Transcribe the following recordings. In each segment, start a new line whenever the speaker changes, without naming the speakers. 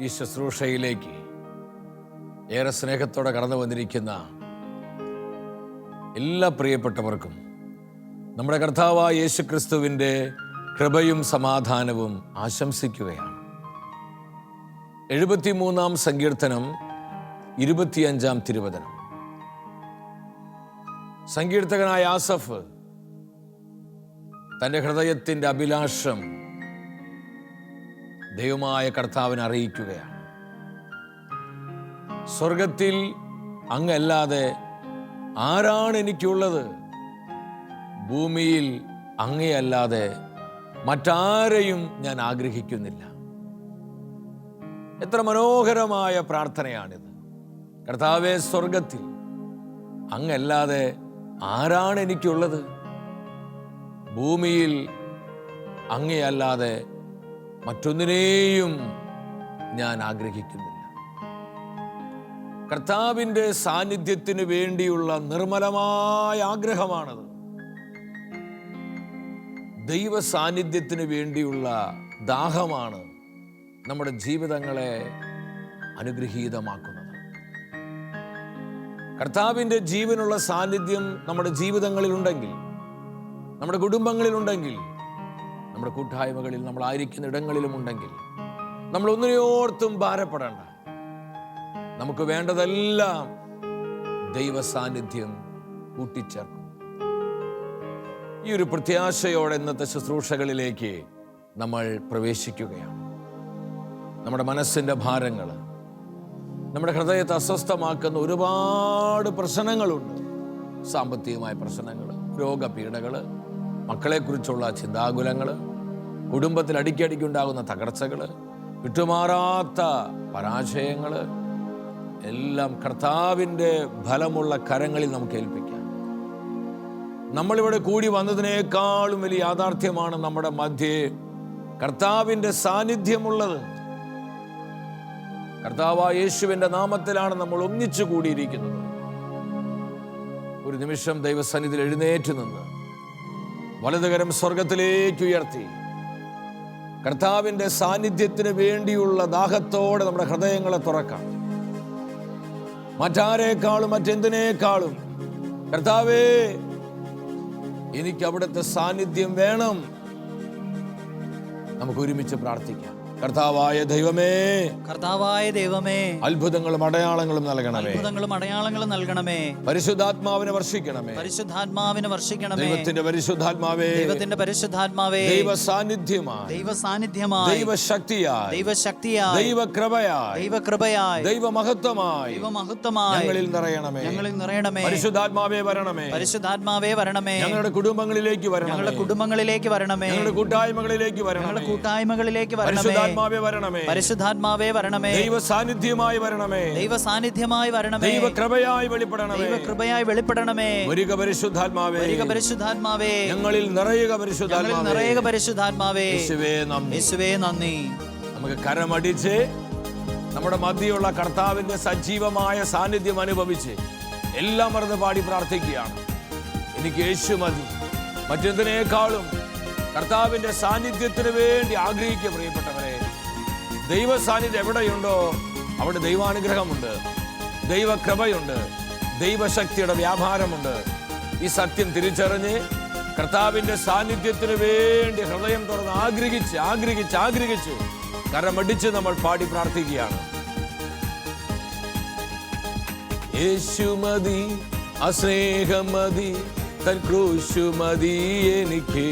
ഈ ശുശ്രൂഷയിലേക്ക് ഏറെ സ്നേഹത്തോടെ കടന്നു വന്നിരിക്കുന്ന എല്ലാ പ്രിയപ്പെട്ടവർക്കും നമ്മുടെ കർത്താവായ യേശു ക്രിസ്തുവിന്റെ കൃപയും സമാധാനവും ആശംസിക്കുകയാണ്. എഴുപത്തിമൂന്നാം സങ്കീർത്തനം ഇരുപത്തിയഞ്ചാം തിരുവചനം. സങ്കീർത്തകനായ ആസഫ് തന്റെ ഹൃദയത്തിന്റെ അഭിലാഷം ദൈവമായ കർത്താവിനെ അറിയിക്കുകയാണ്. സ്വർഗത്തിൽ അങ്ങല്ലാതെ ആരാണ് എനിക്കുള്ളത്? ഭൂമിയിൽ അങ്ങയല്ലാതെ മറ്റാരെയും ഞാൻ ആഗ്രഹിക്കുന്നില്ല. എത്ര മനോഹരമായ പ്രാർത്ഥനയാണിത്. കർത്താവെ സ്വർഗത്തിൽ അങ്ങല്ലാതെ ആരാണ് എനിക്കുള്ളത്? ഭൂമിയിൽ അങ്ങയല്ലാതെ മറ്റൊന്നിനെയും ഞാൻ ആഗ്രഹിക്കുന്നില്ല. കർത്താവിന്റെ സാന്നിധ്യത്തിന് വേണ്ടിയുള്ള നിർമ്മലമായ ആഗ്രഹമാണത്. ദൈവ സാന്നിധ്യത്തിന് വേണ്ടിയുള്ള ദാഹമാണ് നമ്മുടെ ജീവിതങ്ങളെ അനുഗ്രഹീതമാക്കുന്നത്. കർത്താവിന്റെ ജീവനുള്ള സാന്നിധ്യം നമ്മുടെ ജീവിതങ്ങളിലുണ്ടെങ്കിൽ നമ്മുടെ കുടുംബങ്ങളിലുണ്ടെങ്കിൽ നമ്മുടെ കൂട്ടായ്മകളിൽ നമ്മളായിരിക്കുന്ന ഇടങ്ങളിലും ഉണ്ടെങ്കിൽ നമ്മൾ ഒന്നിനെയോർത്തും ഭാരപ്പെടേണ്ട. നമുക്ക് വേണ്ടതെല്ലാം ദൈവ സാന്നിധ്യം കൂട്ടിച്ചേർക്കും. ഈ ഒരു പ്രത്യാശയോടെ ഇന്നത്തെ ശുശ്രൂഷകളിലേക്ക് നമ്മൾ പ്രവേശിക്കുകയാണ്. നമ്മുടെ മനസ്സിന്റെ ഭാരങ്ങൾ നമ്മുടെ ഹൃദയത്തെ അസ്വസ്ഥമാക്കുന്ന ഒരുപാട് പ്രശ്നങ്ങളുണ്ട്. സാമ്പത്തികമായ പ്രശ്നങ്ങൾ രോഗപീഠകൾ മക്കളെക്കുറിച്ചുള്ള ചിന്താകുലങ്ങൾ കുടുംബത്തിൽ അടിക്കടിക്കുണ്ടാകുന്ന തകർച്ചകൾ വിട്ടുമാറാത്ത പരാജയങ്ങൾ എല്ലാം കർത്താവിന്റെ ഫലമുള്ള കരങ്ങളിൽ നമുക്ക് ഏൽപ്പിക്കാം. നമ്മളിവിടെ കൂടി വന്നതിനേക്കാളും വലിയ യാഥാർത്ഥ്യമാണ് നമ്മുടെ മധ്യേ കർത്താവിന്റെ സാന്നിധ്യമുള്ളത്. കർത്താവ യേശുവിന്റെ നാമത്തിലാണ് നമ്മൾ ഒന്നിച്ചു കൂടിയിരിക്കുന്നത്. ഒരു നിമിഷം ദൈവസന്നിധിയിൽ എഴുന്നേറ്റ് നിന്ന് വലതുകരം സ്വർഗത്തിലേക്ക് ഉയർത്തി. കർത്താവിന്റെ സാന്നിധ്യത്തിന് വേണ്ടിയുള്ള ദാഹത്തോടെ നമ്മുടെ ഹൃദയങ്ങളെ തുറക്കാം. മറ്റാരേക്കാളും മറ്റെന്തിനേക്കാളും കർത്താവേ എനിക്ക് അവിടുത്തെ സാന്നിധ്യം വേണം. നമുക്ക് ഒരുമിച്ച് പ്രാർത്ഥിക്കാം. കർത്താവായ ദൈവമേ.
കർത്താവായ ദൈവമേ.
അത്ഭുതങ്ങളും അടയാളങ്ങളും നൽകണമേ.
അത്ഭുതങ്ങളും അടയാളങ്ങളും നൽകണമേ.
പരിശുദ്ധാത്മാവിനെ വർഷിക്കണമേ.
പരിശുദ്ധാത്മാവിനെ വർഷിക്കണമേ.
ദൈവത്തിന്റെ പരിശുദ്ധാത്മാവേ.
ദൈവത്തിന്റെ പരിശുദ്ധാത്മാവേ.
ദൈവ സാന്നിധ്യമായി
ദൈവ സാന്നിധ്യമായി
ദൈവ
കൃപയാ
ദൈവ
മഹത്വമാ
ദൈവമഹത്വമായി.
ദൈവമഹത്വമായി.
ഞങ്ങളിൽ നിറയണമേ.
ഞങ്ങളിൽ നിറയണമേ.
പരിശുദ്ധാത്മാവേ വരണമേ.
പരിശുദ്ധാത്മാവേ വരണമേ.
ഞങ്ങളുടെ കുടുംബങ്ങളിലേക്ക് വരണമേ.
ഞങ്ങളുടെ കുടുംബങ്ങളിലേക്ക് വരണമേ.
ഞങ്ങളുടെ കൂട്ടായ്മകളിലേക്ക് വരണമേ.
ഞങ്ങളുടെ കൂട്ടായ്മകളിലേക്ക് വരണമേ.
വരണമേ.
പരിശുദ്ധാത്മാവേ വരണമേ.
ദൈവ സാന്നിധ്യമായി വരണമേ.
ദൈവ സാന്നിധ്യമായി വരണമേ.
ദൈവകൃപയായി വെളിപ്പെടണമേ.
ദൈവ കൃപയായി വെളിപ്പെടണമേ.
വരിക പരിശുദ്ധാത്മാവേ.
വരിക പരിശുദ്ധാത്മാവേ.
ഞങ്ങളിൽ നിറയുക പരിശുദ്ധാത്മാവേ.
നിറയുക പരിശുദ്ധാത്മാവേ.
യേശുവേ നന്ദി.
യേശുവേ നന്ദി.
നമുക്ക് കരമടിച്ച് നമ്മുടെ മധ്യയുള്ള കർത്താവിന്റെ സജീവമായ സാന്നിധ്യം അനുഭവിച്ച് എല്ലാം മറന്ന് പാടി പ്രാർത്ഥിക്കുകയാണ്. എനിക്ക് യേശു മതി. മറ്റെന്തിനേക്കാളും കർത്താവിന്റെ സാന്നിധ്യത്തിന് വേണ്ടി ആഗ്രഹിക്കുക ദൈവ സാന്നിധ്യം എവിടെയുണ്ടോ അവിടെ ദൈവാനുഗ്രഹമുണ്ട്. ദൈവകൃപയുണ്ട്. ദൈവശക്തിയുടെ വ്യാപാരമുണ്ട്. ഈ സത്യം തിരിച്ചറിഞ്ഞ് കർത്താവിന്റെ സാന്നിധ്യത്തിന് വേണ്ടി ഹൃദയം തുറന്ന് ആഗ്രഹിച്ച് ആഗ്രഹിച്ച് ആഗ്രഹിച്ച് കരമടിച്ച് നമ്മൾ പാടി പ്രാർത്ഥിക്കുകയാണ്. യേശുമതി അസ്നേഹമതി തൻ ക്രൂശുമതി എനിക്ക്.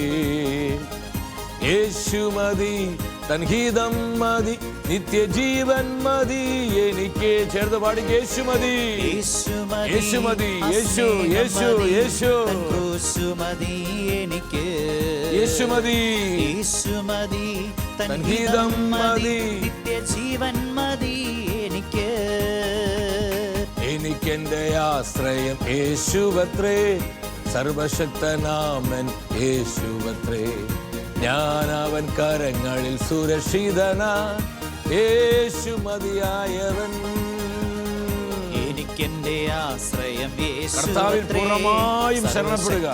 യേശുമതി തൻ ഹിതം മതി നിത്യജീവൻ മതി എനിക്ക് ചേർത്ത് പാടി യേശു മതി. യേശു, മതി യേശു, യേശു.
യേശു മതി എനിക്ക്.
യേശു
മതി. യേശു
മതി
തൻഹീതം
ഹിതം
മതി
മതി.
നിത്യജീവൻ മതി എനിക്ക്.
എനിക്കെന്റെ ആശ്രയം യേശുവത്രേ. സർവശക്തനാമൻ യേശുവത്രേ. ഞാൻ അവൻ കരങ്ങളിൽ സുരക്ഷിതനാ. യേശു മതിയായവൻ.
എനിക്കെന്റെ ആശ്രയം
കർത്താവിൽ പൂർണമായും ശരണപ്പെടുക.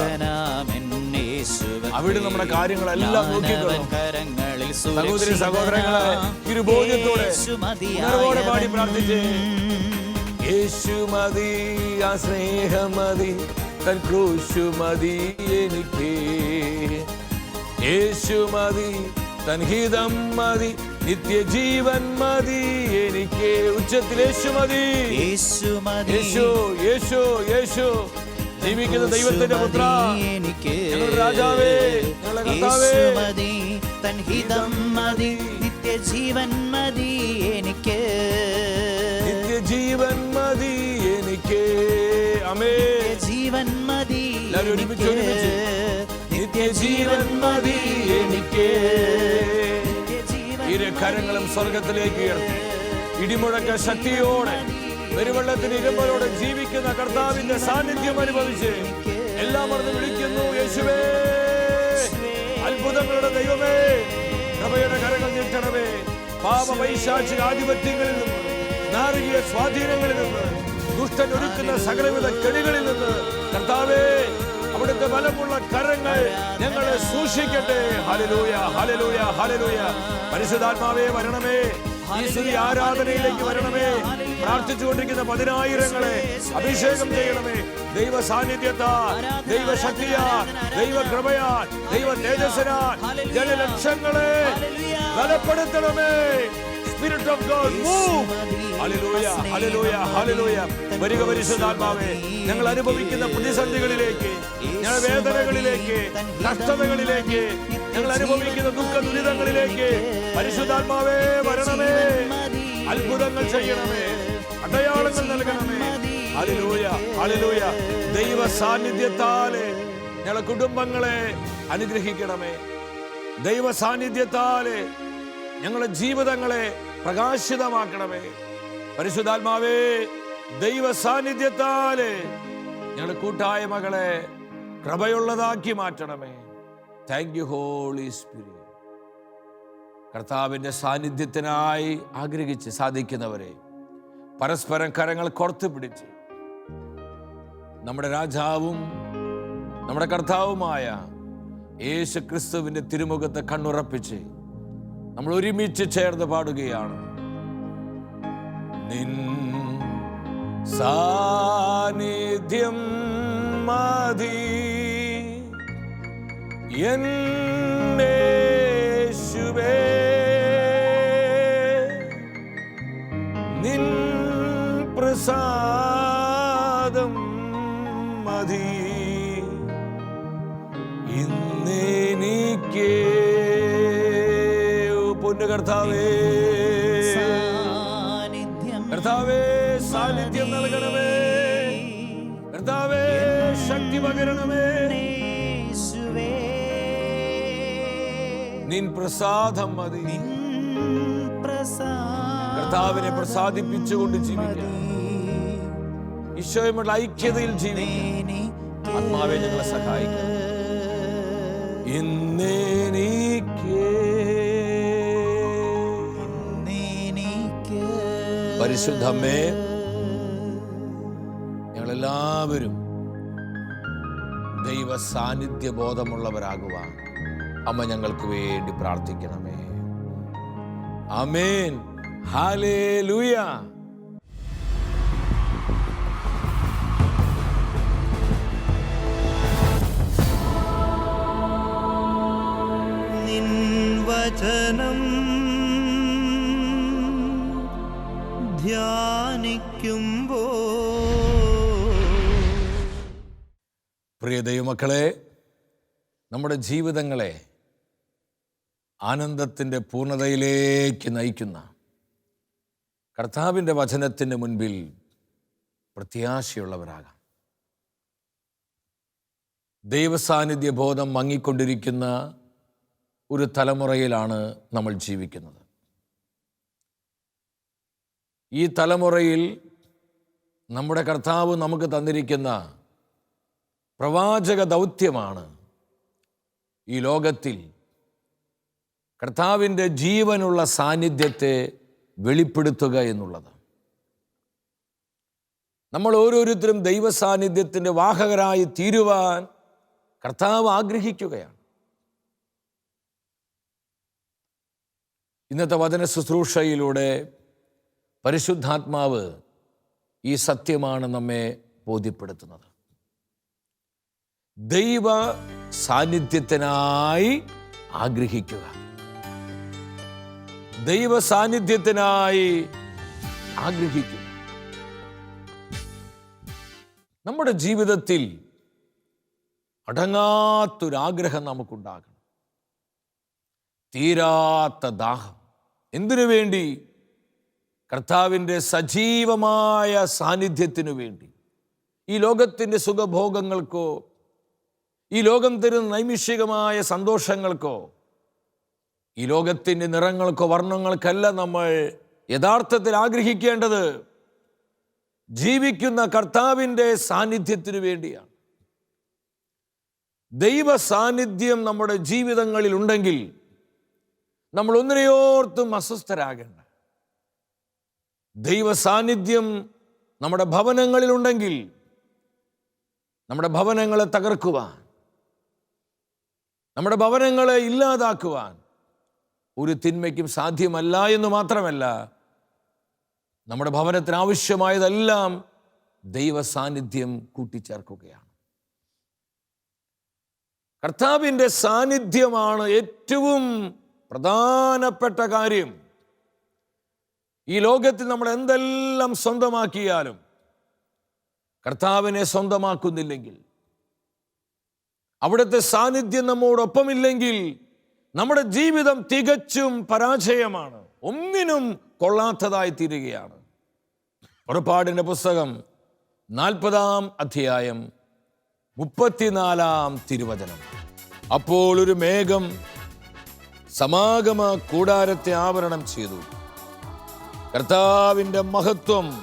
അവിടെ നമ്മുടെ കാര്യങ്ങളെല്ലാം നോക്കിക്കൊള്ളും. സഹോദരി സഹോദരങ്ങളെ ഇരുബോധ്യത്തോടെ ഉണർവോടെ പാടി പ്രാർത്ഥിച്ച്. യേശു മതി ആ സ്നേഹമതി തൻ ക്രൂശു മതി എനിക്ക്. യേശു മതി തൻഹിതം മതി നിത്യജീവൻ മതി എനിക്ക് ഉച്ചത്തിൽ യേശു മതി. യേശു യേശു യേശു ജീവിക്കുന്ന ദൈവത്തിന്റെ പുത്ര. രാജാവേ, കർത്താവേ.
തൻഹിതം തൻ മതി നിത്യജീവൻ മതി എനിക്ക്.
നിത്യജീവൻ മതി എനിക്ക്. അമേ
ജീവൻ മതി
എല്ലാവരും ഒരുമിച്ച്. ജീവൻ മതി എനിക്ക്. ഇരു കരങ്ങളും സ്വർഗത്തിലേക്ക് ഉയർത്തി. ഇടിമുഴക്ക ശക്തിയോടെ പെരുവെള്ളത്തിന് ഇരുമ്പലോടെ ജീവിക്കുന്ന കർത്താവിന്റെ സാന്നിധ്യം അനുഭവിച്ച് എല്ലാം മറന്ന് വിളിക്കുന്നു യേശുവേ. അത്ഭുതങ്ങളുടെ ദൈവമേ കൃപയുടെ കരങ്ങൾ നീട്ടണമേ. പാപ ആധിപത്യങ്ങളിൽ നിന്ന് നാരകീയ സ്വാധീനങ്ങളിൽ നിന്ന് ദുഷ്ടൻ ഒരുക്കുന്ന സകലവിധ കെണികളിൽ നിന്ന് കർത്താവേ അവിടുത്തെ ബലമുള്ള കരങ്ങൾ ഞങ്ങളെ സൂക്ഷിക്കട്ടെ. ഹലലൂയ ഹലലൂയ ഹലലൂയ പരിശുദ്ധാത്മാവേ വരണമേ. ആരാധനയിലേക്ക് വരണമേ. പ്രാർത്ഥിച്ചുകൊണ്ടിരിക്കുന്ന പതിനായിരങ്ങളെ അഭിഷേകം ചെയ്യണമേ. ദൈവ സാന്നിധ്യത്താൽ ദൈവ ശക്തിയാൽ ദൈവ കൃപയാൽ ദൈവ തേജസ്സിനാൽ ജനലക്ഷങ്ങളെ ബലപ്പെടുത്തണമേ. Spirit of God move hallelujah hallelujah hallelujah. വരിക പരിശുദ്ധാത്മാവേ ഞങ്ങൾ അനുഭവിക്കുന്ന പ്രതിസന്ധികളിലേക്ക് ഞങ്ങൾ വേദനകളിലേക്ക് കഷ്ടതകളിലേക്ക് ഞങ്ങൾ അനുഭവിക്കുന്ന ദുഃഖ ദുരിതങ്ങളിലേക്ക് പരിശുദ്ധാത്മാവേ വരണമേ. അത്ഭുതങ്ങൾ ചെയ്യണമേ. അടയാളങ്ങൾ നൽകണമേ. Hallelujah hallelujah. ദൈവ സാന്നിധ്യത്താലെ ഞങ്ങളുടെ കുടുംബങ്ങളെ അനുഗ്രഹിക്കണമേ. ദൈവ സാന്നിധ്യത്താലെ ഞങ്ങളുടെ ജീവിതങ്ങളെ പ്രകാശിതമാക്കണമേ. പരിശുദ്ധാത്മാവേ ദൈവ സാന്നിധ്യത്താൽ ഞങ്ങളുടെ കൂട്ടായ്മകളെ കൃപയുള്ളതാക്കി മാറ്റണമേ. താങ്ക് യു ഹോളി സ്പിരിറ്റ് കർത്താവിന്റെ സാന്നിധ്യത്തിനായി ആഗ്രഹിച്ച് സാധിക്കുന്നവരെ പരസ്പരം കരങ്ങൾ കോർത്ത് പിടിച്ച് നമ്മുടെ രാജാവും നമ്മുടെ കർത്താവുമായ യേശു ക്രിസ്തുവിന്റെ തിരുമുഖത്തെ കണ്ണുറപ്പിച്ച് നമ്മൾ ഒരുമിച്ച് ചേർന്ന് പാടുകയാണ്. നിൻ സാന്നിധ്യം മതി. എന്നേശുവേ നിൻ പ്രസാദം മതി. പൊന്നു കർത്താവേ. കർത്താവേ സാന്നിധ്യം നൽകണമേ. കർത്താവേ ശക്തി പകരണമേ. നിൻ പ്രസാദം മതി.
പ്രസാദി
കർത്താവിനെ പ്രസാദിപ്പിച്ചുകൊണ്ട് ജീവിക്കുക. ഈശോയുമുള്ള ഐക്യതയിൽ ജീവിക്കുക. ആത്മാവെ ഞങ്ങളെ സഹായിക്കുക. ഇന്നെനിക്ക് പരിശുദ്ധമ്മേ ഞങ്ങളെല്ലാവരും ദൈവ സാന്നിധ്യ ബോധമുള്ളവരാകുവാൻ അമ്മ ഞങ്ങൾക്ക് വേണ്ടി പ്രാർത്ഥിക്കണമേ. അമേൻ ഹാലേലൂയ
നിൻ വചനം ധ്യാനിക്കുമ്പോ
പ്രിയ ദൈവമക്കളെ നമ്മുടെ ജീവിതങ്ങളെ ആനന്ദത്തിന്റെ പൂർണതയിലേക്ക് നയിക്കുന്ന കർത്താവിന്റെ വചനത്തിന് മുൻപിൽ പ്രത്യാശയുള്ളവരാകാം. ദൈവസാന്നിധ്യ ബോധം മങ്ങിക്കൊണ്ടിരിക്കുന്ന ഒരു തലമുറയിലാണ് നമ്മൾ ജീവിക്കുന്നത്. ഈ തലമുറയിൽ നമ്മുടെ കർത്താവ് നമുക്ക് തന്നിരിക്കുന്ന പ്രവാചക ദൗത്യമാണ് ഈ ലോകത്തിൽ കർത്താവിന്റെ ജീവനുള്ള സാന്നിധ്യത്തെ വെളിപ്പെടുത്തുക എന്നുള്ളത്. നമ്മൾ ഓരോരുത്തരും ദൈവ സാന്നിധ്യത്തിന്റെ വാഹകരായി തീരുവാൻ കർത്താവ് ആഗ്രഹിക്കുകയാണ്. ഇന്നത്തെ വചന ശുശ്രൂഷയിലൂടെ പരിശുദ്ധാത്മാവ് ഈ സത്യമാണ് നമ്മെ ബോധ്യപ്പെടുത്തുന്നത്. ദൈവ സാന്നിധ്യത്തിനായി ആഗ്രഹിക്കുക. ദൈവ സാന്നിധ്യത്തിനായി ആഗ്രഹിക്കുക. നമ്മുടെ ജീവിതത്തിൽ അടങ്ങാത്തൊരാഗ്രഹം നമുക്കുണ്ടാകണം. തീരാത്ത ദാഹം. എന്തിനു വേണ്ടി? കർത്താവിന്റെ സജീവമായ സാന്നിധ്യത്തിനു വേണ്ടി. ഈ ലോകത്തിന്റെ സുഖഭോഗങ്ങൾക്കോ ഈ ലോകം തരുന്ന നൈമിഷികമായ സന്തോഷങ്ങൾക്കോ ഈ ലോകത്തിന്റെ നിറങ്ങൾക്കോ വർണങ്ങൾക്കല്ല നമ്മൾ യഥാർത്ഥത്തിൽ ആഗ്രഹിക്കേണ്ടത്. ജീവിക്കുന്ന കർത്താവിന്റെ സാന്നിധ്യത്തിനു വേണ്ടിയാണ്. ദൈവ സാന്നിധ്യം നമ്മുടെ ജീവിതങ്ങളിൽ ഉണ്ടെങ്കിൽ നമ്മൾ ഒന്നിനെയോർത്തും അസ്വസ്ഥരാകേണ്ട. ദൈവ സാന്നിധ്യം നമ്മുടെ ഭവനങ്ങളിലുണ്ടെങ്കിൽ നമ്മുടെ ഭവനങ്ങളെ തകർക്കുവാൻ നമ്മുടെ ഭവനങ്ങളെ ഇല്ലാതാക്കുവാൻ ഒരു തിന്മയ്ക്കും സാധ്യമല്ല എന്ന് മാത്രമല്ല നമ്മുടെ ഭവനത്തിന് ആവശ്യമായതെല്ലാം ദൈവ സാന്നിധ്യം കൂട്ടിച്ചേർക്കുകയാണ്. കർത്താവിന്റെ സാന്നിധ്യമാണ് ഏറ്റവും പ്രധാനപ്പെട്ട കാര്യം. ഈ ലോകത്തിൽ നമ്മൾ എന്തെല്ലാം സ്വന്തമാക്കിയാലും കർത്താവിനെ സ്വന്തമാക്കുന്നില്ലെങ്കിൽ അവിടുത്തെ സാന്നിധ്യം നമ്മോടൊപ്പമില്ലെങ്കിൽ നമ്മുടെ ജീവിതം തികച്ചും പരാജയമാണ് ഒന്നിനും കൊള്ളാത്തതായി തീരുകയാണ്. പുറപ്പാടിന്റെ പുസ്തകം നാൽപ്പതാം അധ്യായം മുപ്പത്തിനാലാം തിരുവചനം. അപ്പോൾ ഒരു മേഘം സമാഗമ കൂടാരത്തെ ആവരണം ചെയ്തു. കർത്താവിന്റെ മഹത്വം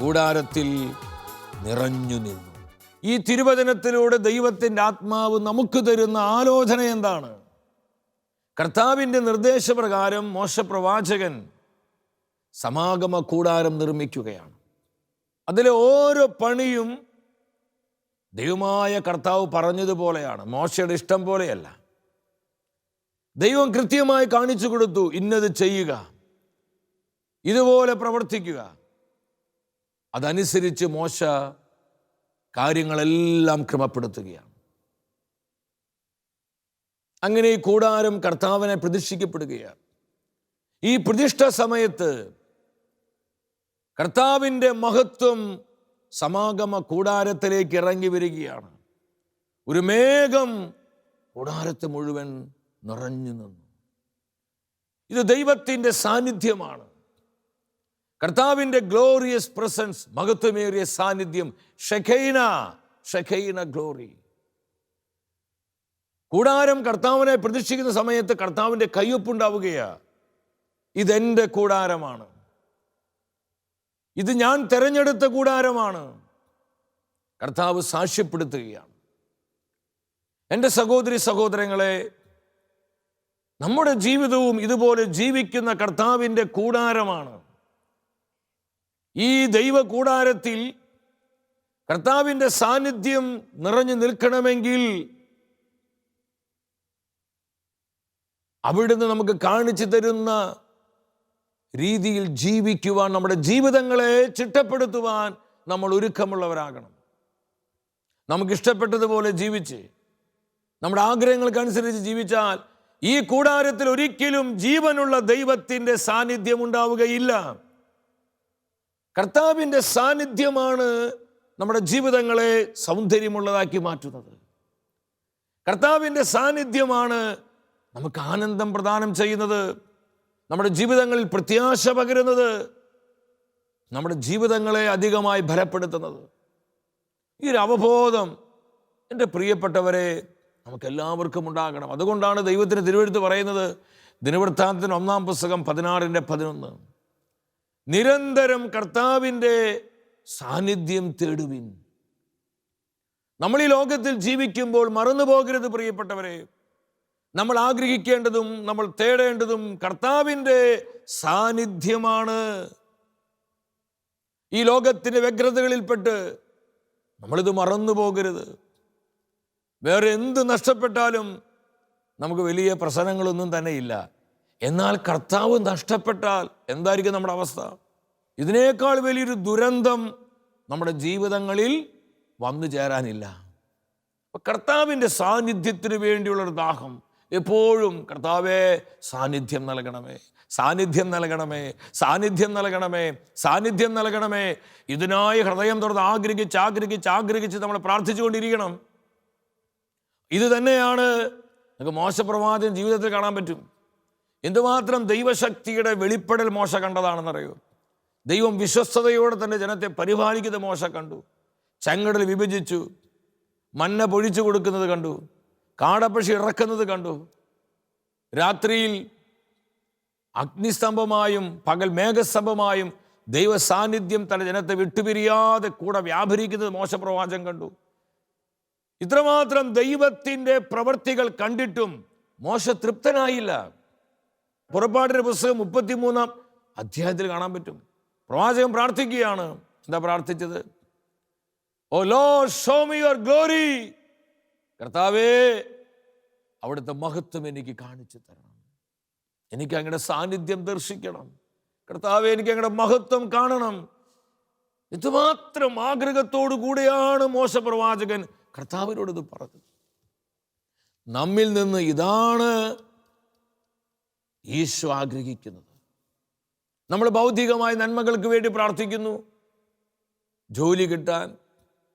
കൂടാരത്തിൽ നിറഞ്ഞു നിന്നു. ഈ തിരുവചനത്തിലൂടെ ദൈവത്തിന്റെ ആത്മാവ് നമുക്ക് തരുന്ന ആലോചന എന്താണ്? കർത്താവിന്റെ നിർദ്ദേശപ്രകാരം മോശപ്രവാചകൻ സമാഗമ കൂടാരം നിർമ്മിക്കുകയാണ്. അതിലെ ഓരോ പണിയും ദൈവമായ കർത്താവ് പറഞ്ഞതുപോലെയാണ്. മോശയുടെ ഇഷ്ടം പോലെയല്ല. ദൈവം കൃത്യമായി കാണിച്ചു കൊടുത്തു ഇന്നത് ചെയ്യുക. ഇതുപോലെ പ്രവർത്തിക്കുക. അതനുസരിച്ച് മോശ കാര്യങ്ങളെല്ലാം ക്രമപ്പെടുത്തുകയാണ്. അങ്ങനെ ഈ കൂടാരം കർത്താവിനെ പ്രതിഷ്ഠിക്കപ്പെടുകയാണ്. ഈ പ്രതിഷ്ഠ സമയത്ത് കർത്താവിന്റെ മഹത്വം സമാഗമ കൂടാരത്തിലേക്ക് ഇറങ്ങി വരികയാണ്. ഒരു മേഘം കൂടാരത്തെ മുഴുവൻ നിറഞ്ഞു നിന്നു. ഇത് ദൈവത്തിന്റെ സാന്നിധ്യമാണ്. കർത്താവിന്റെ ഗ്ലോറിയസ് പ്രസൻസ് മഹത്വമേറിയ സാന്നിധ്യം ഷെഖൈന ഷെഖൈന ഗ്ലോറി കൂടാരം കർത്താവിനെ പ്രതീക്ഷിക്കുന്ന സമയത്ത് കർത്താവിന്റെ കയ്യൊപ്പുണ്ടാവുകയാ. ഇതെന്റെ കൂടാരമാണ്. ഇത് ഞാൻ തെരഞ്ഞെടുത്ത കൂടാരമാണ്. കർത്താവ് സാക്ഷ്യപ്പെടുത്തുകയാണ്. എന്റെ സഹോദരി സഹോദരങ്ങളെ നമ്മുടെ ജീവിതവും ഇതുപോലെ ജീവിക്കുന്ന കർത്താവിന്റെ കൂടാരമാണ്. ഈ ദൈവ കൂടാരത്തിൽ കർത്താവിന്റെ സാന്നിധ്യം നിറഞ്ഞു നിൽക്കണമെങ്കിൽ അവിടുന്ന് നമുക്ക് കാണിച്ചു തരുന്ന രീതിയിൽ ജീവിക്കുവാൻ നമ്മുടെ ജീവിതങ്ങളെ ചിട്ടപ്പെടുത്തുവാൻ നമ്മൾ ഒരുക്കമുള്ളവരാകണം. നമുക്കിഷ്ടപ്പെട്ടതുപോലെ ജീവിച്ച് നമ്മുടെ ആഗ്രഹങ്ങൾക്കനുസരിച്ച് ജീവിച്ചാൽ ഈ കൂടാരത്തിൽ ഒരിക്കലും ജീവനുള്ള ദൈവത്തിന്റെ സാന്നിധ്യം ഉണ്ടാവുകയില്ല. കർത്താവിന്റെ സാന്നിധ്യമാണ് നമ്മുടെ ജീവിതങ്ങളെ സൗന്ദര്യമുള്ളതാക്കി മാറ്റുന്നത്. കർത്താവിന്റെ സാന്നിധ്യമാണ് നമുക്ക് ആനന്ദം പ്രദാനം ചെയ്യുന്നത്. നമ്മുടെ ജീവിതങ്ങളിൽ പ്രത്യാശ പകരുന്നത്. നമ്മുടെ ജീവിതങ്ങളെ അധികമായി ഫലപ്പെടുത്തുന്നത്. ഈ ഒരു അവബോധം എന്റെ പ്രിയപ്പെട്ടവരെ നമുക്കെല്ലാവർക്കും ഉണ്ടാകണം. അതുകൊണ്ടാണ് ദൈവത്തിന് തിരുവെടുത്ത് പറയുന്നത്. ദിനവൃത്താന്തത്തിന് ഒന്നാം പുസ്തകം പതിനാറിന്റെ പതിനൊന്ന്. നിരന്തരം കർത്താവിന്റെ സാന്നിധ്യം തേടുവിൻ. നമ്മൾ ഈ ലോകത്തിൽ ജീവിക്കുമ്പോൾ മറന്നു പോകരുത് പ്രിയപ്പെട്ടവരെ. നമ്മൾ ആഗ്രഹിക്കേണ്ടതും നമ്മൾ തേടേണ്ടതും കർത്താവിന്റെ സാന്നിധ്യമാണ്. ഈ ലോകത്തിന്റെ വ്യഗ്രതകളിൽപ്പെട്ട് നമ്മളിത് മറന്നു പോകരുത്. വേറെ എന്ത് നഷ്ടപ്പെട്ടാലും നമുക്ക് വലിയ പ്രശ്നങ്ങളൊന്നും തന്നെ ഇല്ല. എന്നാൽ കർത്താവ് നഷ്ടപ്പെട്ടാൽ എന്തായിരിക്കും നമ്മുടെ അവസ്ഥ? ഇതിനേക്കാൾ വലിയൊരു ദുരന്തം നമ്മുടെ ജീവിതങ്ങളിൽ വന്നു ചേരാനില്ല. അപ്പം കർത്താവിന്റെ സാന്നിധ്യത്തിന് വേണ്ടിയുള്ളൊരു ദാഹം. എപ്പോഴും കർത്താവേ സാന്നിധ്യം നൽകണമേ സാന്നിധ്യം നൽകണമേ സാന്നിധ്യം നൽകണമേ സാന്നിധ്യം നൽകണമേ. ഇതിനായി ഹൃദയം തുറന്ന് ആഗ്രഹിച്ച് ആഗ്രഹിച്ച് ആഗ്രഹിച്ച് നമ്മൾ പ്രാർത്ഥിച്ചുകൊണ്ടിരിക്കണം. ഇത് തന്നെയാണ് നമുക്ക് മോശപ്രവാദം ജീവിതത്തിൽ കാണാൻ പറ്റും. എന്തുമാത്രം ദൈവശക്തിയുടെ വെളിപ്പെടൽ മോശ കണ്ടതാണെന്നറിയോ? ദൈവം വിശ്വസ്തയോടെ തന്റെ ജനത്തെ പരിപാലിക്കുന്ന മോശ കണ്ടു. ചങ്ങടൽ വിഭജിച്ചു. മന്ന പൊഴിച്ചു കൊടുക്കുന്നത് കണ്ടു. കാടപ്പക്ഷി ഇറക്കുന്നത് കണ്ടു. രാത്രിയിൽ അഗ്നിസ്തംഭമായും പകൽ മേഘസ്തംഭമായും ദൈവ സാന്നിധ്യം തന്റെ ജനത്തെ വിട്ടുപിരിയാതെ കൂടെ വ്യാപരിക്കുന്നത് മോശപ്രവാചം കണ്ടു. ഇത്രമാത്രം ദൈവത്തിന്റെ പ്രവൃത്തികൾ കണ്ടിട്ടും മോശ തൃപ്തനായില്ല. പുറപ്പാടിന്റെ പുസ്തകം മുപ്പത്തിമൂന്നാം അധ്യായത്തിൽ കാണാൻ പറ്റും. പ്രവാചകൻ പ്രാർത്ഥിക്കുകയാണ്. എന്താ പ്രാർത്ഥിച്ചത്? O Lord show me your glory കർത്താവേ അവിടുത്തെ മഹത്വം എനിക്ക് കാണിച്ചു തരണം. എനിക്ക് അങ്ങയുടെ സാന്നിധ്യം ദർശിക്കണം. കർത്താവെ എനിക്ക് അങ്ങയുടെ മഹത്വം കാണണം. ഇതുമാത്രം ആഗ്രഹത്തോടു കൂടിയാണ് മോശപ്രവാചകൻ കർത്താവിനോട് ഇത് പറഞ്ഞത്. നമ്മിൽ നിന്ന് ഇതാണ് ഈശോ ആഗ്രഹിക്കുന്നത്. നമ്മൾ ഭൗതികമായ നന്മകൾക്ക് വേണ്ടി പ്രാർത്ഥിക്കുന്നു. ജോലി കിട്ടാൻ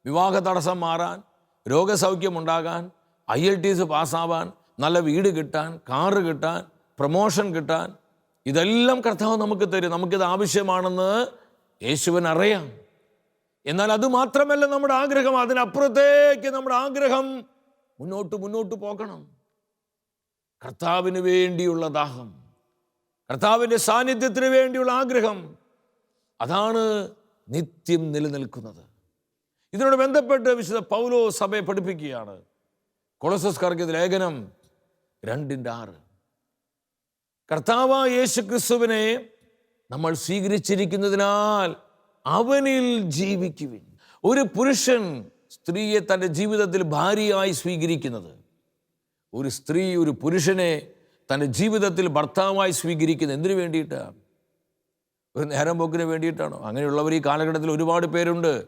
വിവാഹ തടസ്സം മാറാൻ രോഗസൗഖ്യം ഉണ്ടാകാൻ ഐ എൽ ടി എസ് പാസ്സാവാൻ നല്ല വീട് കിട്ടാൻ കാറ് കിട്ടാൻ പ്രൊമോഷൻ കിട്ടാൻ ഇതെല്ലാം കർത്താവ് നമുക്ക് തരും. നമുക്കിത് ആവശ്യമാണെന്ന് യേശുവൻ അറിയാം. എന്നാൽ അത് മാത്രമല്ല നമ്മുടെ ആഗ്രഹം. അതിനപ്പുറത്തേക്ക് നമ്മുടെ ആഗ്രഹം മുന്നോട്ട് മുന്നോട്ട് പോകണം. കർത്താവിന് വേണ്ടിയുള്ള ദാഹം. കർത്താവിന്റെ സാന്നിധ്യത്തിന് വേണ്ടിയുള്ള ആഗ്രഹം അതാണ് നിത്യം നിലനിൽക്കുന്നത്. ഇതിനോട് ബന്ധപ്പെട്ട് വിശുദ്ധ പൗലോ സഭയെ പഠിപ്പിക്കുകയാണ്. കൊളസസ്കാർക്ക് ലേഖനം രണ്ടിന്റെ ആറ്. കർത്താവ് യേശു ക്രിസ്തുവിനെ നമ്മൾ സ്വീകരിച്ചിരിക്കുന്നതിനാൽ അവനിൽ ജീവിക്കുവിൻ. ഒരു പുരുഷൻ സ്ത്രീയെ തന്റെ ജീവിതത്തിൽ ഭാര്യയായി സ്വീകരിക്കുന്നത്. ഒരു സ്ത്രീ ഒരു പുരുഷനെ തന്റെ ജീവിതത്തിൽ ഭർത്താവായി സ്വീകരിക്കുന്നത് എന്തിനു വേണ്ടിയിട്ടാണ്? ഒരു നേരം പോക്കിന് വേണ്ടിയിട്ടാണോ? അങ്ങനെയുള്ളവർ ഈ കാലഘട്ടത്തിൽ ഒരുപാട് പേരുണ്ട്.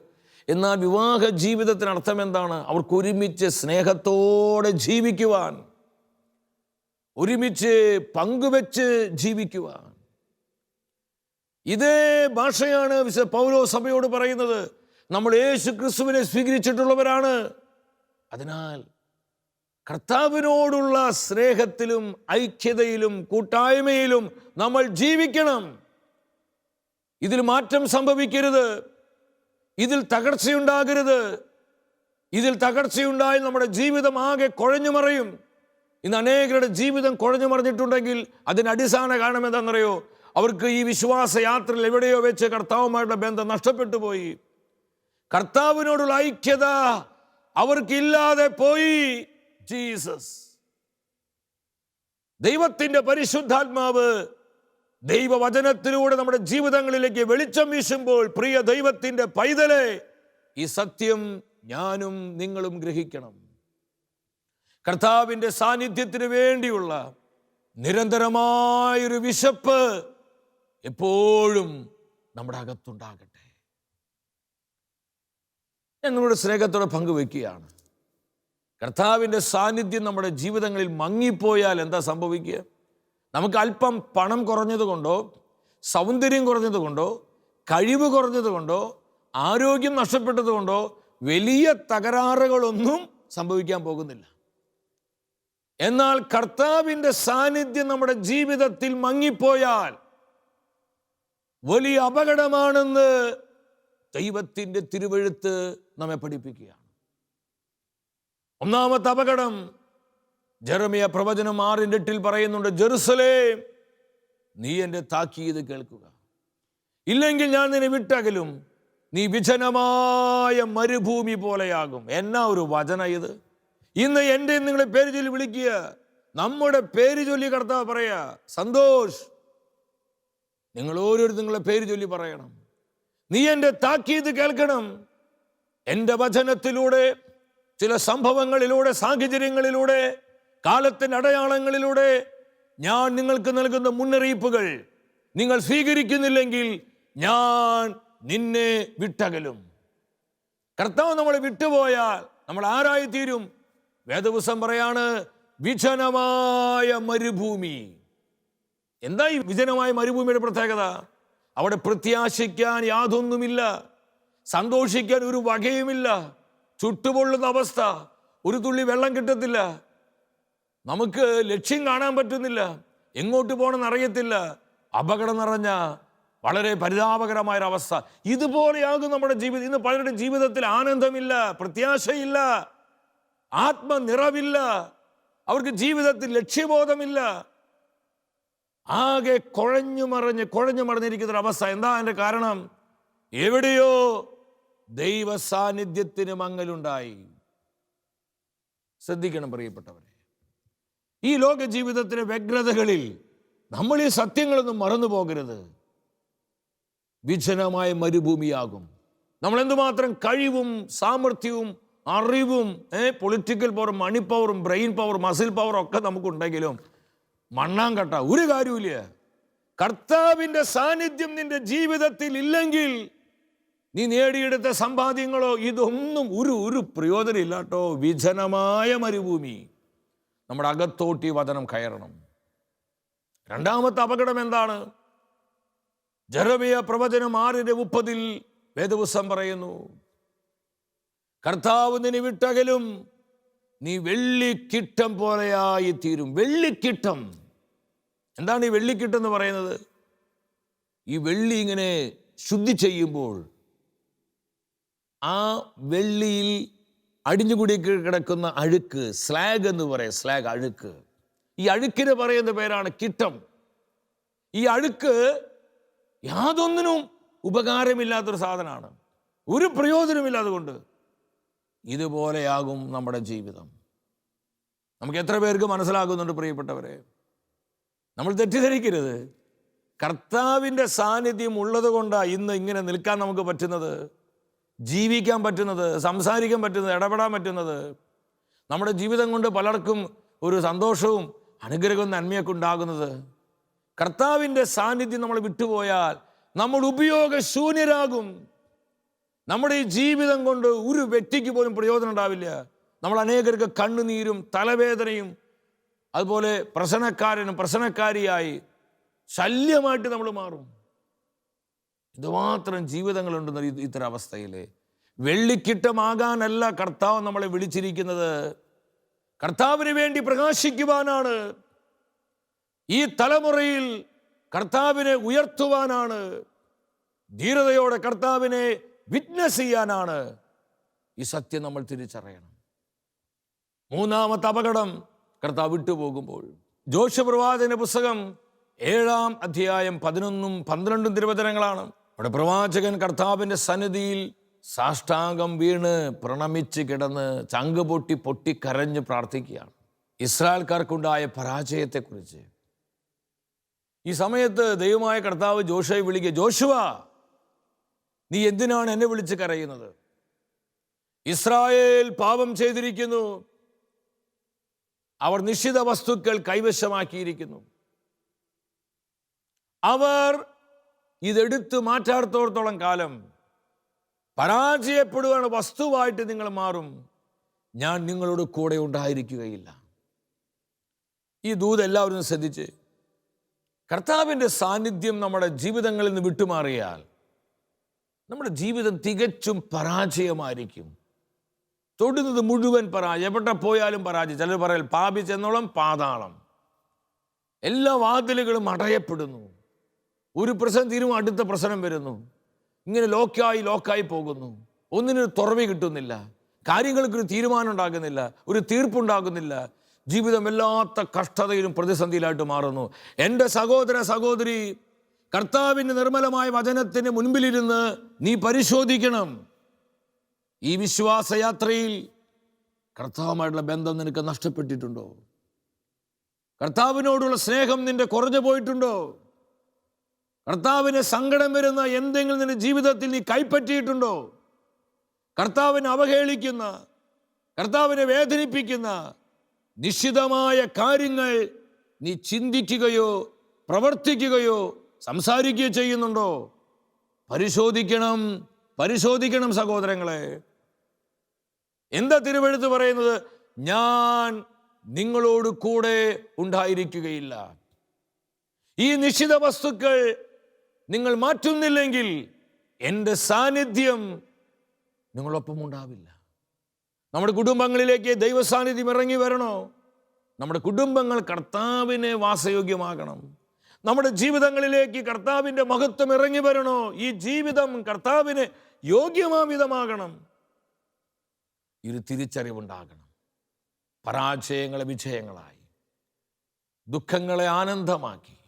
എന്നാൽ വിവാഹ ജീവിതത്തിന് അർത്ഥം എന്താണ്? അവർക്ക് ഒരുമിച്ച് സ്നേഹത്തോടെ ജീവിക്കുവാൻ ഒരുമിച്ച് പങ്കുവെച്ച് ജീവിക്കുവാൻ. ഇതേ ഭാഷയാണ് വിശ പൗലോ സഭയോട് പറയുന്നത്. നമ്മൾ യേശു ക്രിസ്തുവിനെ സ്വീകരിച്ചിട്ടുള്ളവരാണ്. അതിനാൽ കർത്താവിനോടുള്ള സ്നേഹത്തിലും ഐക്യതയിലും കൂട്ടായ്മയിലും നമ്മൾ ജീവിക്കണം. ഇതിൽ മാറ്റം സംഭവിക്കരുത്. ഇതിൽ തകർച്ചയുണ്ടാകരുത്. ഇതിൽ തകർച്ചയുണ്ടായി നമ്മുടെ ജീവിതം ആകെ കുഴഞ്ഞു മറയും ഇന്ന് അനേകരുടെ ജീവിതം കുഴഞ്ഞു മറിഞ്ഞിട്ടുണ്ടെങ്കിൽ അതിന് അടിസ്ഥാന കാരണം എന്താണെന്നറിയോ? അവർക്ക് ഈ വിശ്വാസ യാത്രയിൽ എവിടെയോ വെച്ച് കർത്താവുമായിട്ടുള്ള ബന്ധം നഷ്ടപ്പെട്ടു പോയി. കർത്താവിനോടുള്ള ഐക്യത അവർക്കില്ലാതെ പോയി. ജീസസ് ദൈവത്തിന്റെ പരിശുദ്ധാത്മാവ് ദൈവവചനത്തിലൂടെ നമ്മുടെ ജീവിതങ്ങളിലേക്ക് വെളിച്ചം വീശുമ്പോൾ പ്രിയ ദൈവത്തിന്റെ പൈതലെ ഈ സത്യം ഞാനും നിങ്ങളും ഗ്രഹിക്കണം. കർത്താവിന്റെ സാന്നിധ്യത്തിന് വേണ്ടിയുള്ള നിരന്തരമായൊരു വിശപ്പ് എപ്പോഴും നമ്മുടെ അകത്തുണ്ടാകട്ടെ. ഞാൻ നിങ്ങളുടെ സ്നേഹത്തോടെ പങ്കുവെക്കുകയാണ് കർത്താവിന്റെ സാന്നിധ്യം നമ്മുടെ ജീവിതങ്ങളിൽ മങ്ങിപ്പോയാൽ എന്താ സംഭവിക്കുക? നമുക്ക് അല്പം പണം കുറഞ്ഞതുകൊണ്ടോ സൗന്ദര്യം കുറഞ്ഞതുകൊണ്ടോ കഴിവ് കുറഞ്ഞതുകൊണ്ടോ ആരോഗ്യം നഷ്ടപ്പെട്ടതുകൊണ്ടോ വലിയ തകരാറുകളൊന്നും സംഭവിക്കാൻ പോകുന്നില്ല. എന്നാൽ കർത്താവിന്റെ സാന്നിധ്യം നമ്മുടെ ജീവിതത്തിൽ മങ്ങിപ്പോയാൽ വലിയ അപകടമാണെന്ന് ദൈവത്തിന്റെ തിരുവഴുത്ത് നമ്മെ പഠിപ്പിക്കുകയാണ്. ഒന്നാമത്തെ അപകടം. ജെറമിയ പ്രവചനം ആറിന്റെ എട്ടിൽ പറയുന്നുണ്ട് ജെറുസലേ നീ എന്റെ താക്കീത് കേൾക്കുക. ഇല്ലെങ്കിൽ ഞാൻ നിന്നെ വിട്ടകലും. നീ വിജനമായ മരുഭൂമി പോലെയാകും. എന്നാ ഒരു വചന ഇത്. ഇന്ന് എന്റെ നിങ്ങളെ പേര് ചൊല്ലി വിളിക്കുക. നമ്മുടെ പേര് ചൊല്ലി കർത്താവ് പറയാ സന്തോഷ് നിങ്ങൾ ഓരോരുത്തർ നിങ്ങളെ പേര് ചൊല്ലി പറയണം. നീ എന്റെ താക്കീത് കേൾക്കണം. എന്റെ വചനത്തിലൂടെ ചില സംഭവങ്ങളിലൂടെ സാഹചര്യങ്ങളിലൂടെ കാലത്തിന്റെ അടയാളങ്ങളിലൂടെ ഞാൻ നിങ്ങൾക്ക് നൽകുന്ന മുന്നറിയിപ്പുകൾ നിങ്ങൾ സ്വീകരിക്കുന്നില്ലെങ്കിൽ ഞാൻ നിന്നെ വിട്ടകലും. കർത്താവ് നമ്മൾ വിട്ടുപോയാൽ നമ്മൾ ആരായി തീരും വേദപുസ്തകം പറയാണ് വിജനമായ മരുഭൂമി. എന്താ ഈ വിജനമായ മരുഭൂമിയുടെ പ്രത്യേകത? അവിടെ പ്രത്യാശിക്കാൻ യാതൊന്നുമില്ല സന്തോഷിക്കാൻ ഒരു വകയുമില്ല. ചുട്ടുപൊള്ളുന്ന അവസ്ഥ. ഒരു തുള്ളി വെള്ളം കിട്ടത്തില്ല. നമുക്ക് ലക്ഷ്യം കാണാൻ പറ്റുന്നില്ല. എങ്ങോട്ട് പോകണമെന്ന് അറിയത്തില്ല. അപകടം നിറഞ്ഞ വളരെ പരിതാപകരമായൊരവസ്ഥ. ഇതുപോലെയാകും നമ്മുടെ ജീവിതം. ഇന്ന് പലരുടെ ജീവിതത്തിൽ ആനന്ദമില്ല പ്രത്യാശയില്ല ആത്മനിറവില്ല. അവർക്ക് ജീവിതത്തിൽ ലക്ഷ്യബോധമില്ല. ആകെ കുഴഞ്ഞു മറിഞ്ഞ് കുഴഞ്ഞു മറിഞ്ഞിരിക്കുന്ന ഒരു അവസ്ഥ എന്താ അതിന്റെ കാരണം? എവിടെയോ ദൈവ സാന്നിധ്യത്തിന് മങ്ങലുണ്ടായി. ശ്രദ്ധിക്കണം പ്രിയപ്പെട്ടവരെ. ഈ ലോക ജീവിതത്തിലെ വ്യഗ്രതകളിൽ നമ്മൾ ഈ സത്യങ്ങളൊന്നും മറന്നു പോകരുത്. വിജനമായ മരുഭൂമിയാകും. നമ്മൾ എന്തുമാത്രം കഴിവും സാമർഥ്യവും അറിവും പൊളിറ്റിക്കൽ പവറും മണി പവറും ബ്രെയിൻ പവറും മസിൽ പവറും ഒക്കെ നമുക്കുണ്ടെങ്കിലും മണ്ണാങ്കട്ട ഒരു കാര്യമില്ല കർത്താവിന്റെ സാന്നിധ്യം നിന്റെ ജീവിതത്തിൽ ഇല്ലെങ്കിൽ നീ നേടിയെടുത്ത സമ്പാദ്യങ്ങളോ ഇതൊന്നും ഒരു ഒരു പ്രയോജനം ഇല്ലാട്ടോ വിജനമായ മരുഭൂമി. നമ്മുടെ അകത്തോട്ടി വചനം കയറണം. രണ്ടാമത്തെ അപകടം എന്താണ്? ജറബിയ പ്രവചനം ആറിന്റെ മുപ്പതിൽ വേദപുസ്തം പറയുന്നു കർത്താവ് നിന്നെ വിട്ടകലും നീ വെള്ളിക്കിട്ടം പോലെയായി തീരും വെള്ളിക്കിട്ടം. എന്താണ് ഈ വെള്ളിക്കിട്ടം എന്ന് പറയുന്നത്? ഈ വെള്ളി ഇങ്ങനെ ശുദ്ധി ചെയ്യുമ്പോൾ ആ വെള്ളിയിൽ അടിഞ്ഞുകൂടി കിടക്കുന്ന അഴുക്ക് സ്ലാഗ് എന്ന് പറയും സ്ലാഗ് അഴുക്ക്. ഈ അഴുക്കിന് പറയുന്ന പേരാണ് കിട്ടം. ഈ അഴുക്ക് യാതൊന്നിനും ഉപകാരമില്ലാത്തൊരു സാധനമാണ്. ഒരു പ്രയോജനമില്ലാതെ കൊണ്ട് ഇതുപോലെയാകും നമ്മുടെ ജീവിതം. നമുക്ക് എത്ര പേർക്ക് മനസ്സിലാകുന്നുണ്ട് പ്രിയപ്പെട്ടവരെ? നമ്മൾ തെറ്റിദ്ധരിക്കരുത്. കർത്താവിന്റെ സാന്നിധ്യം ഉള്ളത് കൊണ്ടാണ് ഇന്ന് ഇങ്ങനെ നിൽക്കാൻ നമുക്ക് പറ്റുന്നത്. ജീവിക്കാൻ പറ്റുന്നത് സംസാരിക്കാൻ പറ്റുന്നത് ഇടപെടാൻ പറ്റുന്നത് നമ്മുടെ ജീവിതം കൊണ്ട് പലർക്കും ഒരു സന്തോഷവും അനുഗ്രഹവും നന്മയൊക്കെ ഉണ്ടാകുന്നത്. കർത്താവിന്റെ സാന്നിധ്യം നമ്മൾ വിട്ടുപോയാൽ നമ്മൾ ഉപയോഗശൂന്യരാകും. നമ്മുടെ ഈ ജീവിതം കൊണ്ട് ഒരു വ്യക്തിക്ക് പോലും പ്രയോജനം ഉണ്ടാവില്ല. നമ്മൾ അനേകർക്ക് കണ്ണുനീരും തലവേദനയും അതുപോലെ പ്രശ്നക്കാരനും പ്രശ്നക്കാരിയായി ശല്യമായിട്ട് നമ്മൾ മാറും. ഇതുമാത്രം ജീവിതങ്ങളുണ്ടെന്ന് ഇത്തരം അവസ്ഥയിൽ വെള്ളിക്കിട്ടമാകാനല്ല കർത്താവ് നമ്മളെ വിളിച്ചിരിക്കുന്നത്. കർത്താവിന് വേണ്ടി പ്രകാശിക്കുവാനാണ്. ഈ തലമുറയിൽ കർത്താവിനെ ഉയർത്തുവാനാണ്. ധീരതയോടെ കർത്താവിനെ വിറ്റ്നസ് ചെയ്യാനാണ്. ഈ സത്യം നമ്മൾ തിരിച്ചറിയണം. മൂന്നാമത്തെ അപകടം കർത്താവ് വിട്ടുപോകുമ്പോൾ. ജോഷപ്രവാചന പുസ്തകം ഏഴാം അധ്യായം പതിനൊന്നും പന്ത്രണ്ടും തിരുവചനങ്ങളാണ്. അവിടെ പ്രവാചകൻ കർത്താവിന്റെ സന്നിധിയിൽ സാഷ്ടാംഗം വീണ് പ്രണമിച്ച് കിടന്ന് ചങ്ക് പൊട്ടി പൊട്ടി കരഞ്ഞ് പ്രാർത്ഥിക്കുകയാണ്. ഇസ്രായേൽക്കാർക്കുണ്ടായ പരാജയത്തെക്കുറിച്ച്. ഈ സമയത്ത് ദൈവമായ കർത്താവ് ജോഷയെ വിളിക്കുക ജോഷുവ നീ എന്തിനാണ് എന്നെ വിളിച്ച് കരയുന്നത്? ഇസ്രായേൽ പാപം ചെയ്തിരിക്കുന്നു. അവർ നിശ്ചിത വസ്തുക്കൾ കൈവശമാക്കിയിരിക്കുന്നു. അവർ ഇതെടുത്ത് മാറ്റാത്തോടത്തോളം കാലം പരാജയപ്പെടുവാണ് വസ്തുവായിട്ട് നിങ്ങൾ മാറും. ഞാൻ നിങ്ങളോട് കൂടെ ഉണ്ടായിരിക്കുകയില്ല. ഈ ദൂത് എല്ലാവരും ശ്രദ്ധിച്ച്. കർത്താവിന്റെ സാന്നിധ്യം നമ്മുടെ ജീവിതങ്ങളിൽ നിന്ന് വിട്ടുമാറിയാൽ നമ്മുടെ ജീവിതം തികച്ചും പരാജയമായിരിക്കും. തൊടുന്നത് മുഴുവൻ പരാജയം. എവിടെ പോയാലും പരാജയം. ചിലർ പറയൽ പാപി ചെന്നോളം പാതാളം. എല്ലാ വാതിലുകളും അടയപ്പെടുന്നു. ഒരു പ്രശ്നം തീരുമ്പോൾ അടുത്ത പ്രശ്നം വരുന്നു. ഇങ്ങനെ ലോക്കായി ലോക്കായി പോകുന്നു. ഒന്നിനൊരു തുറവി കിട്ടുന്നില്ല. കാര്യങ്ങൾക്കൊരു തീരുമാനം ഉണ്ടാകുന്നില്ല. ഒരു തീർപ്പുണ്ടാകുന്നില്ല. ജീവിതം എല്ലാത്ത കഷ്ടതയിലും പ്രതിസന്ധിയിലായിട്ട് മാറുന്നു. എന്റെ സഹോദര സഹോദരി കർത്താവിന്റെ നിർമ്മലമായ വചനത്തിന് മുൻപിലിരുന്ന് നീ പരിശോധിക്കണം. ഈ വിശ്വാസയാത്രയിൽ കർത്താവുമായിട്ടുള്ള ബന്ധം നിനക്ക് നഷ്ടപ്പെട്ടിട്ടുണ്ടോ? കർത്താവിനോടുള്ള സ്നേഹം നിന്റെ കുറഞ്ഞു പോയിട്ടുണ്ടോ? കർത്താവിന് സങ്കടം വരുന്ന എന്തെങ്കിലും നിന്റെ ജീവിതത്തിൽ നീ കൈപ്പറ്റിയിട്ടുണ്ടോ? കർത്താവിനെ അവഹേളിക്കുന്ന കർത്താവിനെ വേദനിപ്പിക്കുന്ന നിശ്ചിതമായ കാര്യങ്ങൾ നീ ചിന്തിക്കുകയോ പ്രവർത്തിക്കുകയോ സംസാരിക്കുകയോ ചെയ്യുന്നുണ്ടോ? പരിശോധിക്കണം പരിശോധിക്കണം സഹോദരങ്ങളെ. എന്താ തിരുവെഴുത്ത് പറയുന്നത്? ഞാൻ നിങ്ങളോട് കൂടെ ഉണ്ടായിരിക്കുകയില്ല. ഈ നിശ്ചിത വസ്തുക്കൾ നിങ്ങൾ മാറ്റുന്നില്ലെങ്കിൽ എന്റെ സാന്നിധ്യം നിങ്ങളൊപ്പം ഉണ്ടാവില്ല. നമ്മുടെ കുടുംബങ്ങളിലേക്ക് ദൈവ സാന്നിധ്യം ഇറങ്ങി വരണോ? നമ്മുടെ കുടുംബങ്ങൾ കർത്താവിനെ വാസയോഗ്യമാകണം. നമ്മുടെ ജീവിതങ്ങളിലേക്ക് കർത്താവിന്റെ മഹത്വം ഇറങ്ങി വരണോ? ഈ ജീവിതം കർത്താവിന് യോഗ്യമാവിധമാകണം. ഒരു തിരിച്ചറിവുണ്ടാകണം. പരാജയങ്ങളെ വിജയങ്ങളായി. ദുഃഖങ്ങളെ ആനന്ദമാക്കി.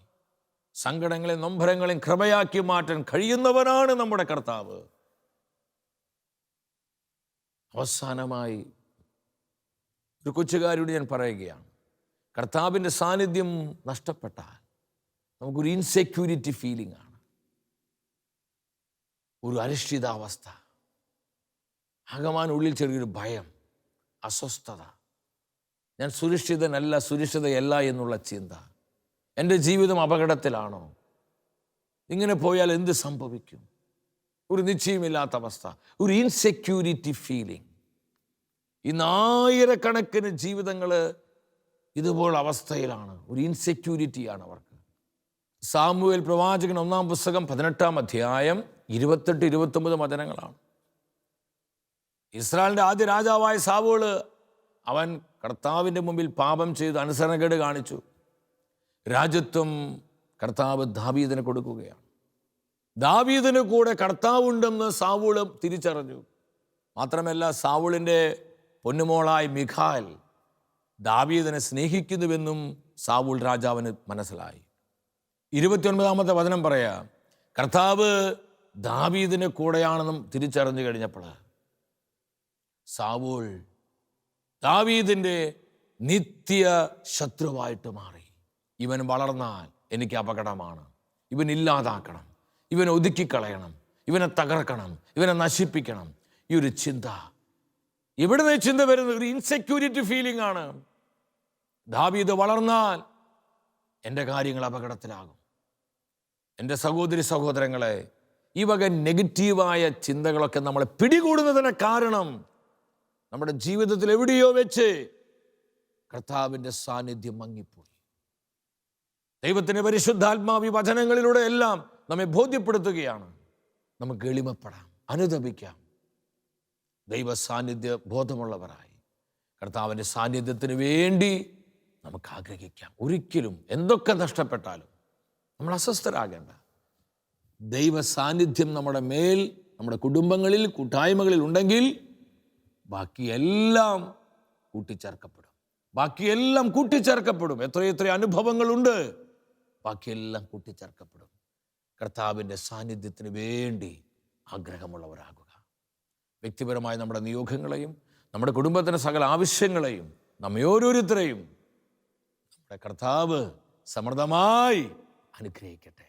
സങ്കടങ്ങളെ നൊമ്പരങ്ങളെയും കൃപയാക്കി മാറ്റാൻ കഴിയുന്നവനാണ് നമ്മുടെ കർത്താവ്. അവസാനമായി ഒരു കൊച്ചുകാരോട് ഞാൻ പറയുകയാണ്. കർത്താവിന്റെ സാന്നിധ്യം നഷ്ടപ്പെട്ടാൽ നമുക്കൊരു ഇൻസെക്യൂരിറ്റി ഫീലിംഗ് ആണ്. ഒരു അനിശ്ചിതാവസ്ഥ ഉള്ളിൽ ചെറിയൊരു ഭയം അസ്വസ്ഥത. ഞാൻ സുരക്ഷിതനല്ല സുരക്ഷിതയല്ല എന്നുള്ള ചിന്ത. എന്റെ ജീവിതം അപകടത്തിലാണോ? ഇങ്ങനെ പോയാൽ എന്ത് സംഭവിക്കും? ഒരു നിശ്ചയമില്ലാത്ത അവസ്ഥ ഒരു ഇൻസെക്യൂരിറ്റി ഫീലിംഗ് ഇന്ന് ആയിരക്കണക്കിന് ജീവിതങ്ങൾ ഇതുപോലെ അവസ്ഥയിലാണ് ഒരു ഇൻസെക്യൂരിറ്റിയാണ് അവർക്ക്. സാമുവേൽ പ്രവാചകൻ ഒന്നാം പുസ്തകം പതിനെട്ടാം അധ്യായം ഇരുപത്തെട്ട് ഇരുപത്തൊമ്പത് വചനങ്ങളാണ്. ഇസ്രായേലിന്റെ ആദ്യ രാജാവായ സാവോൾ അവൻ കർത്താവിന്റെ മുമ്പിൽ പാപം ചെയ്ത് അനുസരണക്കേട് കാണിച്ചു. രാജ്യത്വം കർത്താവ് ദാവീദിന് കൊടുക്കുകയാണ്. ദാവീദിന് കൂടെ കർത്താവുണ്ടെന്ന് സാവൂളും തിരിച്ചറിഞ്ഞു. മാത്രമല്ല സാവൂളിന്റെ പൊന്നുമോളായ മിഖാൽ ദാവീദിനെ സ്നേഹിക്കുന്നുവെന്നും സാവൂൾ രാജാവിന് മനസ്സിലായി. ഇരുപത്തിയൊൻപതാമത്തെ വചനം പറയാ കർത്താവ് ദാവീദിന് കൂടെയാണെന്നും തിരിച്ചറിഞ്ഞു കഴിഞ്ഞപ്പോൾ സാവൂൾ ദാവീദിന്റെ നിത്യ ശത്രുവായിട്ട് മാറി. ഇവൻ വളർന്നാൽ എനിക്ക് അപകടമാണ്. ഇവൻ ഇല്ലാതാക്കണം. ഇവനെ ഒതുക്കിക്കളയണം. ഇവനെ തകർക്കണം. ഇവനെ നശിപ്പിക്കണം. ഈ ഒരു ചിന്ത. എവിടെ നിന്ന് ചിന്ത വരുന്നത്? ഒരു ഇൻസെക്യൂരിറ്റി ഫീലിംഗ് ആണ്. ദാവീദ് വളർന്നാൽ എന്റെ കാര്യങ്ങൾ അപകടത്തിലാകും. എന്റെ സഹോദരി സഹോദരങ്ങളെ ഈ വക നെഗറ്റീവായ ചിന്തകളൊക്കെ നമ്മളെ പിടികൂടുന്നതിന് കാരണം നമ്മുടെ ജീവിതത്തിൽ എവിടെയോ വെച്ച് കർത്താവിന്റെ സാന്നിധ്യം മങ്ങിപ്പോയി. ദൈവത്തിന്റെ പരിശുദ്ധാത്മാവി വചനങ്ങളിലൂടെ എല്ലാം നമ്മെ ബോധ്യപ്പെടുത്തുകയാണ്. നമുക്ക് എളിമപ്പെടാം അനുദപിക്കാം. ദൈവ സാന്നിധ്യ ബോധമുള്ളവരായി. കർത്താവിന്റെ സാന്നിധ്യത്തിന് വേണ്ടി നമുക്ക് ആഗ്രഹിക്കാം. ഒരിക്കലും എന്തൊക്കെ നഷ്ടപ്പെട്ടാലും നമ്മൾ അസ്വസ്ഥരാകേണ്ട. ദൈവ സാന്നിധ്യം നമ്മുടെ മേൽ നമ്മുടെ കുടുംബങ്ങളിൽ കൂട്ടായ്മകളിൽ ഉണ്ടെങ്കിൽ ബാക്കിയെല്ലാം കൂട്ടിച്ചേർക്കപ്പെടും. ബാക്കിയെല്ലാം കൂട്ടിച്ചേർക്കപ്പെടും. എത്രയെത്ര അനുഭവങ്ങളുണ്ട്. ബാക്കിയെല്ലാം കൂട്ടിച്ചേർക്കപ്പെടും. കർത്താവിന്റെ സാന്നിധ്യത്തിന് വേണ്ടി ആഗ്രഹമുള്ളവരാകുക. വ്യക്തിപരമായ നമ്മുടെ നിയോഗങ്ങളെയും നമ്മുടെ കുടുംബത്തിന്റെ സകല ആവശ്യങ്ങളെയും നമ്മെ ഓരോരുത്തരെയും നമ്മുടെ കർത്താവ് സമൃദ്ധമായി അനുഗ്രഹിക്കട്ടെ.